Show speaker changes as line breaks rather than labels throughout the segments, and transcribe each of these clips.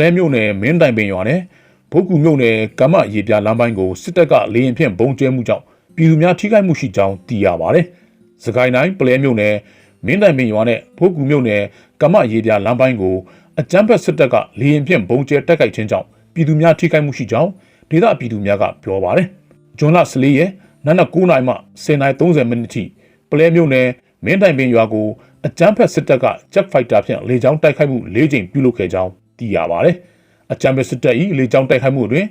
လဲမြို့နယ်မင်းတိုင်ပင်ရွာနဲ့ဘုတ်ကူမြို့နယ်ကမ္မရေပြလမ်းပိုင်းကိုစစ်တပ်ကလေရင်ဖြင့်ဘုံကျဲမှုကြောင့်ပြည်သူများထိခိုက်မှုရှိကြောင်းသိရပါတယ်။စကိုင်းတိုင်းပလဲမြို့နယ်မင်းတိုင်ပင်ရွာနဲ့ဘုတ်ကူမြို့နယ်ကမ္မရေပြလမ်းပိုင်းကိုအကြမ်းဖက်စစ်တပ်ကလေရင်ဖြင့်ဘုံကျဲတက်ခိုက်ခြင်းကြောင့်ပြည်သူများထိခိုက်မှုရှိကြောင်းဒေသပြည်သူများကပြောပါတယ်။ဂျွန်လ14ရက်နနက်9:00နာရီမှ10:30မိနစ်ထိပလဲမြို့နယ်မင်းတိုင်ပင်ရွာကိုအကြမ်းဖက်စစ်တပ်က Jet Fighter ဖြင့်လေကြောင်းတိုက်ခိုက်မှု၄ကြိမ်ပြုလုပ်ခဲ့ကြောင်း သိရပါတယ်။အကြမ်းဖက်စစ်တပ်၏လေကြောင်းတိုက်ခိုက်မှုတွင်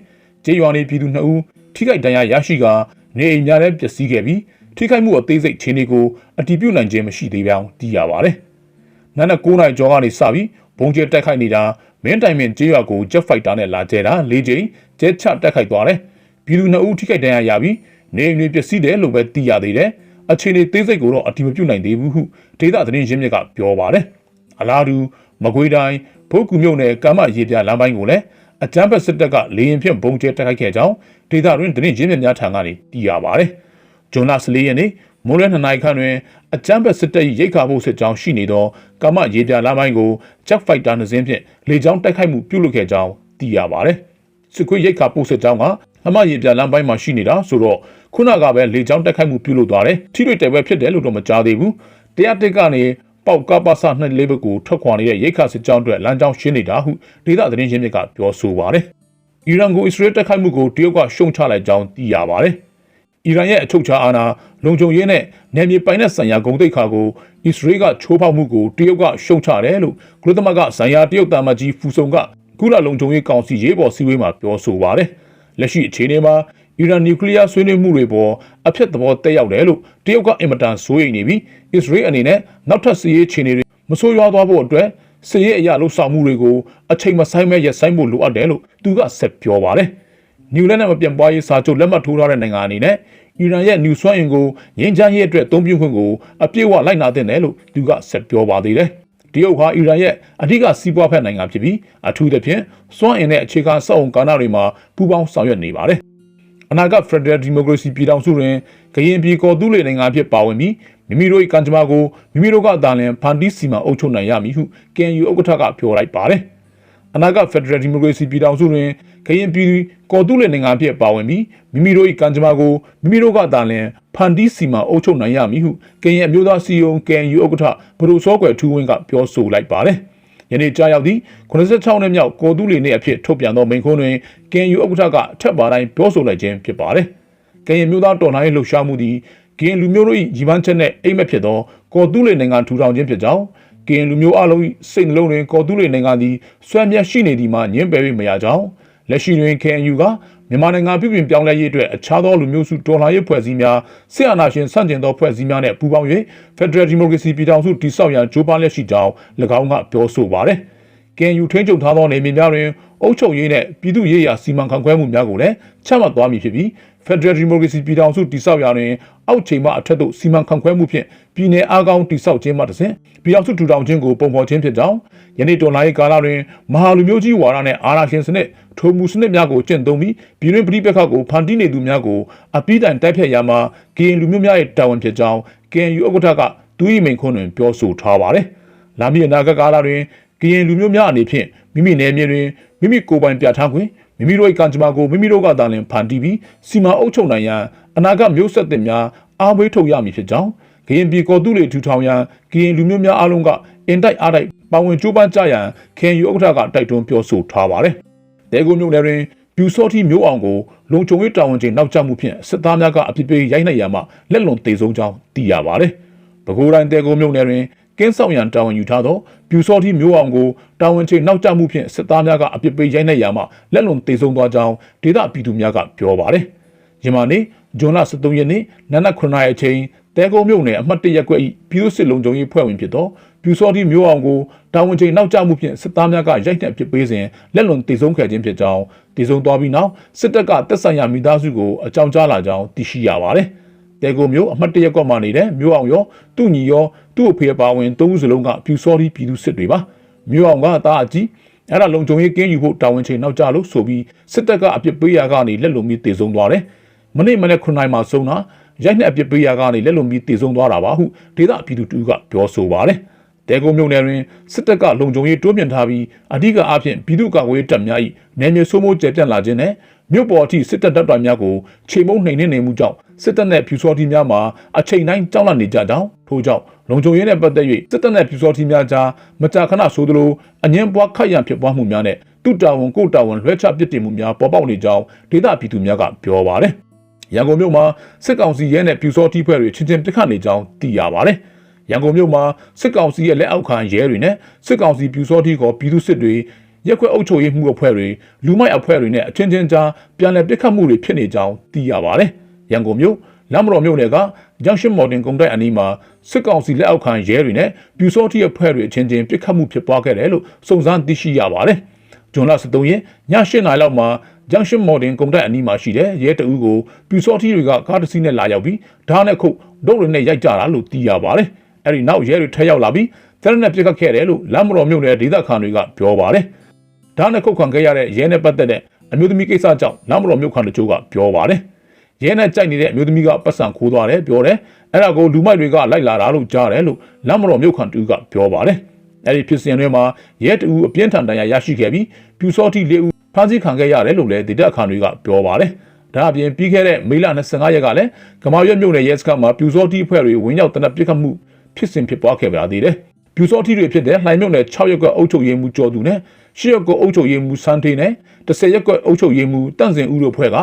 ကျေးရွာနေပြည်သူ2ဦးထိခိုက်ဒဏ်ရာရရှိကာနေအိမ်များလည်းပျက်စီးခဲ့ပြီးထိခိုက်မှုအသေးစိတ်ခြေနေကိုအတည်ပြုနိုင်ခြင်းမရှိသေးကြောင်းသိရပါတယ်။နနက်9နာရီကျော်ကနေစပြီးဘုံကျဲတိုက်ခိုက်နေတာမင်းတိုင်ပင်ကျေးရွာကို Jet Fighter နဲ့လာကျဲတာ၄ကြိမ်ကျဲချတိုက်ခိုက်သွားတယ်။ပြည်သူ2ဦးထိခိုက်ဒဏ်ရာရပြီးနေအိမ်တွေပျက်စီးတယ်လို့ပဲသိရသေးတယ်။အခြေအနေသေးစိတ်ကိုတော့အတည်မပြုနိုင်သေးဘူးဟုဒေသသတင်းရင်းမြစ်ကပြောပါတယ်။အလားတူမကွေးတိုင်းဘုတ်ကူမြို့နယ်ကမ်းမရေပြလမ်းပိုင်းကိုလည်းအကြမ်းဖက်စစ်တပ်ကလေရင်ဖြင့်ဘုံကျဲတိုက်ခိုက်ခဲ့ကြောင်းဒေသတွင်သတင်းရင်းမြစ်များထံကနေသိရပါတယ်။ဂျွန်လ14ရက်နေ့မိုးလဲ2နာရီခန့်တွင်အကြမ်းဖက်စစ်တပ်၏ရိတ်ခါမှုစစ်ကြောင်းရှိနေသောကမ်းမရေပြလမ်းပိုင်းကို Jet Fighter နှစင်းဖြင့်လေကြောင်းတိုက်ခိုက်မှုပြုလုပ်ခဲ့ကြောင်းသိရပါတယ်။စစ်ခွေးရိတ်ခါပို့စစ်ကြောင်းကအမရေပြလမ်းပိုင်းမှာရှိနေတာဆိုတော့ခုနကပဲလေကြောင်းတိုက်ခိုက်မှုပြုလုပ်သွားတယ်ထိတွေ့တိုက်ပွဲဖြစ်တယ်လို့တော့မကြားသေးဘူးတရားတစ်ကနေ ပေါက်ကပစနှစ်လေးဘက်ကိုထွက်ခွာနေတဲ့ရိတ်ခါစစ်ကြောင်းအတွက်လမ်းကြောင်းရှင်းနေတာဟုဒေသသတင်းရင်းမြစ်ကပြောဆိုပါတယ်အီရန်ကိုအစ္စရေးတိုက်ခိုက်မှုကိုတရုတ်ကရှုံချလိုက်ကြောင်းသိရပါတယ်အီရန်ရဲ့အချုပ်ချာအာဏာလုံခြုံရေးနဲ့နယ်မြေပိုင်တဲ့ဆိုင်ရာဂုဏ်သိက္ခာကိုအစ္စရေးကချိုးဖောက်မှုကိုတရုတ်ကရှုံချတယ်လို့ကုလသမဂ္ဂဆိုင်ရာတရုတ်တာမကြီးဖူဆုံကကုလလုံခြုံရေးကောင်စီရေးပေါ်စည်းဝေးမှာပြောဆိုပါတယ်။လက်ရှိအခြေအနေမှာ အီရန်နျူကလ িয়ার ဆွေးနွေးမှုတွေပေါ်အဖြစ်သဘောတက်ရောက်တယ်လို့တရုတ်ကအင်မတန်စိုးရိမ်နေပြီးအစ္စရေးအနေနဲ့နောက်ထပ်စီးရေးခြေနေတွေမဆိုးရွားသွားဖို့အတွက်စီးရေးအရာလှုပ်ဆောင်မှုတွေကိုအချိန်မဆိုင်မဲ့ရပ်ဆိုင်းဖို့လိုအပ်တယ်လို့သူကဆက်ပြောပါတယ်။နျူလက်နဲ့မပြတ်ပွားရေးစာချုပ်လက်မှတ်ထိုးထားတဲ့နိုင်ငံအနေနဲ့အီရန်ရဲ့နျူဆွမ်းအင်ကိုငြိမ်းချမ်းရေးအတွက်အသုံးပြုခွင့်ကိုအပြည့်အဝလိုက်နာသင့်တယ်လို့သူကဆက်ပြောပါသေးတယ်။တရုတ်ဟာအီရန်ရဲ့အဓိကစီးပွားဖက်နိုင်ငံဖြစ်ပြီးအထူးသဖြင့်စွမ်းအင်နဲ့အခြေခံစောင့်ကားနာတွေမှာပူးပေါင်းဆောင်ရွက်နေပါတယ်။ အနာဂတ် Federal Democracy ပြည်ထောင်စုတွင်ကရင်ပြည်ကော်သူလေနိုင်ငံဖြစ်ပါဝင်ပြီးမိမိတို့၏ကံကြမ္မာကိုမိမိတို့ကအသာလင်ဖန်တီးစီမံအုပ်ချုပ်နိုင်ရမည်ဟု KNU ဥက္ကဋ္ဌကပြောလိုက်ပါတယ်။အနာဂတ် Federal Democracy ပြည်ထောင်စုတွင်ကရင်ပြည်ကော်သူလေနိုင်ငံဖြစ်ပါဝင်ပြီးမိမိတို့၏ကံကြမ္မာကိုမိမိတို့ကအသာလင်ဖန်တီးစီမံအုပ်ချုပ်နိုင်ရမည်ဟုကရင်အမျိုးသားစီယုံ KNU ဥက္ကဋ္ဌဘဒိုစောကွယ်ထူးဝင်းကပြောဆိုလိုက်ပါတယ်။ ယနေ့ကြားရောက်သည့်86နှစ်မြောက်ကော်တူးလီနေ့အဖြစ်ထုတ်ပြန်သောမိန့်ခွန်းတွင် KNU ဥက္ကဋ္ဌကအထက်ပါတိုင်းပြောဆိုလိုက်ခြင်းဖြစ်ပါတယ်။ကရင်မျိုးသားတော်လှန်ရေးလှုပ်ရှားမှုသည်ကရင်လူမျိုးတို့၏ညီပန်းချက်နှင့်အိမ်မက်ဖြစ်သောကော်တူးလီနိုင်ငံထူထောင်ခြင်းဖြစ်ကြောင်းကရင်လူမျိုးအလုံး၏စိတ်နှလုံးတွင်ကော်တူးလီနိုင်ငံသည်ဆွမ်းမြတ်ရှိနေသည်မှာညှင်းပယ်၍မရကြောင်း လက်ရှိတွင် KNU ကမြန်မာနိုင်ငံပြည်ပြင်ပြောင်းလဲရေးအတွက်အခြားသောလူမျိုးစုတော်လှန်ရေးဖွဲ့စည်းများဆရာနာရှင်ဆန့်ကျင်သောဖွဲ့စည်းများနဲ့ပူးပေါင်း၍ Federal Democracy ပြည်ထောင်စုတည်ဆောက်ရန်ကြိုးပမ်းလက်ရှိကြောင်း၎င်းကပြောဆိုပါရယ်။ KNU ထိန်းချုပ်ထားသောနေမြေများတွင်အုပ်ချုပ်ရေးနဲ့ပြည်သူ့ရေးရာစီမံခန့်ခွဲမှုများကိုလည်းချမှတ်သွားမည်ဖြစ်ပြီး Federal Democracy ပြည်ထောင်စုတည်ဆောက်ရာတွင်အောက်ခြေမှအထက်သို့စီမံခန့်ခွဲမှုဖြင့်ပြည်내အားကောင်းတည်ဆောက်ခြင်းမှတစ်ဆင့်ပြည်ထောင်စုထူထောင်ခြင်းကိုပုံဖော်ခြင်းဖြစ်ကြောင်းယနေ့တော်လှန်ရေးကာလတွင်မဟာလူမျိုးကြီးဝါဒနှင့်အာဏာရှင်စနစ်ထိုမှုစနစ်များကိုကျင့်သုံးပြီးပြည်တွင်းပြည်ပခတ်ကိုဖန်တီးနေသူများကိုအပိတိုင်တိုက်ဖြတ်ရမှာ KN လူမျိုးများရဲ့တာဝန်ဖြစ်ကြောင်း KNU ဥက္ကဋ္ဌကသူ၏မိန့်ခွန်းတွင်ပြောဆိုထားပါတယ်။လာမည့်အနာဂတ်ကာလတွင် KN လူမျိုးများအနေဖြင့်မိမိနယ်မြေတွင်မိမိကိုယ်ပိုင်ပြဋ္ဌာန်းခွင့် မိမိတို့၏ကံကြမ္မာကိုမိမိတို့ကသာလျှင်ဖန်တီးပြီးစီမံအုပ်ချုပ်နိုင်ရန်အနာဂတ်မျိုးဆက်သစ်များအားပေးထုတ်ရမည်ဖြစ်ကြောင်းကရင်ပြည်ကော်တူလေထူထောင်ရန်ကရင်လူမျိုးများအားလုံးကအင်တိုက်အားတိုက်ပါဝင်ကြိုးပမ်းကြရန်ခင်ယူဥက္ကဋ္ဌကတိုက်တွန်းပြောဆိုထားပါတယ်။တဲကုန်းမြို့နယ်တွင်ပြူစောတိမျိုးအောင်ကိုလုံခြုံရေးတာဝန်ချိန်နောက်ကျမှုဖြင့်စစ်သားများကအပြစ်ပေးရိုက်နှက်ရမှလက်လွန်တေဆုံးကြောင်းသိရပါတယ်။ပဲခူးတိုင်းတဲကုန်းမြို့နယ်တွင် ကင်းဆောင်ရန်တာဝန်ယူထားသောပြူစောတိမျိုးအောင်ကိုတာဝန်ချိန်နောက်ကျမှုဖြင့်စစ်သားများကအပြစ်ပေးရိုက်နှက်ရမှလက်လွန်တေဆုံးသွားကြောင်းဒေသပြည်သူများကပြောပါတယ်။ယမနေ့ဇွန်လ23ရက်နေ့နနက်9:00နာရီအချိန်တဲကုန်းမြို့နယ်အမှတ်၁ရပ်ကွက်၏ပြည်သူ့စစ်လုံခြုံရေးဖွဲ့ဝင်ဖြစ်သောပြူစောတိမျိုးအောင်ကိုတာဝန်ချိန်နောက်ကျမှုဖြင့်စစ်သားများကရိုက်နှက်ပစ်ပေးစဉ်လက်လွန်တေဆုံးခဲ့ခြင်းဖြစ်ကြောင်းတည်ဆုံသွားပြီးနောက်စစ်တပ်ကတပ်ဆိုင်ရာမိသားစုကိုအကြောင်းကြားလာကြောင်းသိရှိရပါတယ်။ တဲကိုမျိုးအမှတ်တရကွက်မှနေတဲ့မျိုးအောင်ရောသူ့ညီရောသူ့အဖေပါဝင်သုံးဦးစလုံးကပြူစောတိပြည်သူစစ်တွေပါ။မျိုးအောင်ကအသားအကြီးအဲ့ဒါလုံခြုံရေးကင်းယူဖို့တာဝန်ချိန်နောက်ကျလို့ဆိုပြီးစစ်တပ်ကအပြစ်ပေးရာကနေလက်လွန်ပြီးတည်ဆုံသွားတယ်။မနေ့မနေ့9နိုင်မှာဆုံးတာရိုက်နှက်အပြစ်ပေးရာကနေလက်လွန်ပြီးတည်ဆုံသွားတာပါဟုဒေသပြည်သူတူကပြောဆိုပါတယ်။တဲကုန်းမြို့နယ်တွင်စစ်တပ်ကလုံခြုံရေးတိုးမြှင့်ထားပြီးအဓိကအားဖြင့်ပြည်သူ့ကာကွယ်ရေးတပ်များ၏နယ်မြေစိုးမိုးကျယ်ပြန့်လာခြင်းနဲ့ မြို့ပေါ်အထိစစ်တပ်တပ်တော်များကိုခြေမုံနှိမ်နှင်းနေမှုကြောင့်စစ်တပ်နဲ့ဖြူစောတိများမှာအချိန်တိုင်းကြောက်လန့်နေကြကြောင်းထို့ကြောင့်လုံခြုံရေးနဲ့ပတ်သက်၍စစ်တပ်နဲ့ဖြူစောတိများကြားမကြာခဏဆိုသလိုအငင်းပွားခတ်ရန်ဖြစ်ပွားမှုများနဲ့တုတာဝန်ကိုယ်တာဝန်လွှဲချပစ်တင်မှုများပေါ်ပေါက်နေကြောင်းဒေသပြည်သူများကပြောပါတယ်ရန်ကုန်မြို့မှာစစ်ကောင်စီရဲနဲ့ပြူစောတိဖွဲ့တွေချင်းချင်းပြစ်ခတ်နေကြောင်းသိရပါတယ်။ရန်ကုန်မြို့မှာစစ်ကောင်စီရဲ့လက်အောက်ခံရဲတွေနဲ့စစ်ကောင်စီပြူစောတိကောပြည်သူစစ်တွေ ရက်ခွက်အုပ်ချုပ်ရေးမှုအဖွဲ့တွေလူမိုက်အဖွဲ့တွေနဲ့အချင်းချင်းကြားပြန်လည်ပြစ်ခတ်မှုတွေဖြစ်နေကြောင်းသိရပါတယ်။ရန်ကုန်မြို့လမ်းမတော်မြို့နယ်ကဂျန်ရှင်းမော်တင်ကုန်တိုက်အနီးမှာစစ်ကောင်စီလက်အောက်ခံရဲတွေနဲ့ပြူစောတိအဖွဲ့တွေအချင်းချင်းပြစ်ခတ်မှုဖြစ်ပွားခဲ့တယ်လို့စုံစမ်းသိရှိရပါတယ်။ဂျွန်လ23ရက်ည8:00နာရီလောက်မှာဂျန်ရှင်းမော်ဒင်ကုန်တိုက်အနီးမှာရှိတဲ့ရဲတအူးကိုပြူစောတိတွေကကားတစ်စီးနဲ့လာရောက်ပြီးဓာတ်နဲ့ခုတ်ဒုတ်တွေနဲ့ရိုက်ကြတာလို့သိရပါတယ်။အဲဒီနောက်ရဲတွေထက်ရောက်လာပြီးတရက်နဲ့ပြစ်ခတ်ခဲ့တယ်လို့လမ်းမတော်မြို့နယ်ဒေသခံတွေကပြောပါတယ်။ ဓာတ်နဲ့ခုတ်ခံခဲ့ရတဲ့ရဲနဲ့ပတ်သက်တဲ့အမျိုးသမီးကိစ္စကြောင့်လမ်းမတော်မြို့ခံတို့ကပြောပါတယ်။ရဲနဲ့ကြိုက်နေတဲ့အမျိုးသမီးကပတ်စံခိုးသွားတယ်ပြောတယ်။အဲ့ဒါကိုလူမိုက်တွေကလိုက်လာတာလို့ကြားတယ်လို့လမ်းမတော်မြို့ခံတူကပြောပါတယ်။အဲ့ဒီဖြစ်စဉ်တွေမှာရဲတူအပြင်းထန်တန်ရာရရှိခဲ့ပြီးပြူစောတိလေးဦးဖမ်းဆီးခံခဲ့ရတယ်လို့လည်းဒေသခံတွေကပြောပါတယ်။ဒါအပြင်ပြီးခဲ့တဲ့မေလ25ရက်ကလည်းကမာရွတ်မြို့နယ်ရဲစခန်းမှာပြူစောတိအဖွဲ့တွေဝင်ရောက်တနက်ပစ်ခတ်မှုဖြစ်စဉ်ဖြစ်ပွားခဲ့ပါသေးတယ်။ ပြူစောတိတွေဖြစ်တဲ့လှိုင်မြို့နယ်6ရက်ကွက်အုပ်ချုပ်ရေးမှူးကျော်သူနဲ့10ရက်ကွက်အုပ်ချုပ်ရေးမှူးစန်းထေးနဲ့10ရက်ကွက်အုပ်ချုပ်ရေးမှူးတန့်စင်ဦးတို့ဖွဲ့က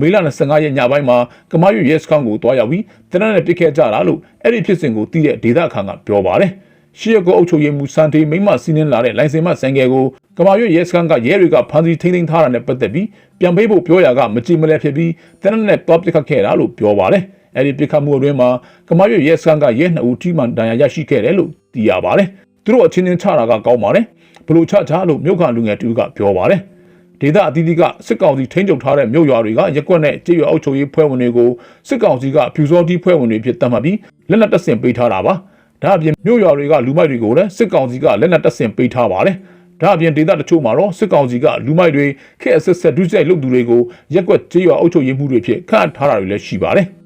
မေလ25ရက်ညပိုင်းမှာကမာရွတ်ရဲစခန်းကိုတွားရောက်ပြီးတနက်နဲ့ပစ်ခဲ့ကြတာလို့အဲ့ဒီဖြစ်စဉ်ကိုသိတဲ့ဒေသခံကပြောပါတယ်။ရှီရကိုအုပ်ချုပ်ရေးမှူးစန်တေးမိမစီးနင်းလာတဲ့လိုင်စင်မဆိုင်ငယ်ကိုကမာရွတ်ရဲစခန်းကရဲတွေကဖမ်းဆီးထိန်းသိမ်းထားတာနဲ့ပတ်သက်ပြီးပြန်ပေးဖို့ပြောရကမကြည်မလဲဖြစ်ပြီးတနက်နဲ့တော့ပစ်ခတ်ခဲ့တာလို့ပြောပါတယ်။အဲ့ဒီပစ်ခတ်မှုအတွင်းမှာကမာရွတ်ရဲစခန်းကရဲနှစ်ဦးထိမှန်ဒဏ်ရာရရှိခဲ့တယ်လို့ သိရပါတယ်။သူတို့အချင်းချင်းချတာကကောင်းပါတယ်။ဘလို့ချချလို့မြို့ခံလူငယ်တူကပြောပါတယ်။ဒေသအသီးသီးကစစ်ကောင်စီထိန်းချုပ်ထားတဲ့မြို့ရွာတွေကရက်ကွက်နဲ့ကြေးရွာအုပ်ချုပ်ရေးဖွဲ့ဝင်တွေကိုစစ်ကောင်စီကဖြူစောတိဖွဲ့ဝင်တွေဖြစ်တတ်မှတ်ပြီးလက်နက်တပ်ဆင်ပေးထားတာပါ။ဒါအပြင်မြို့ရွာတွေကလူမိုက်တွေကိုလည်းစစ်ကောင်စီကလက်နက်တပ်ဆင်ပေးထားပါတယ်။ဒါအပြင်ဒေသတချို့မှာတော့စစ်ကောင်စီကလူမိုက်တွေခက်အဆက်ဆက်ဒုစရိုက်လုပ်သူတွေကိုရက်ကွက်ကြေးရွာအုပ်ချုပ်ရေးမှုတွေဖြစ်ခန့်ထားတာတွေလည်းရှိပါတယ်။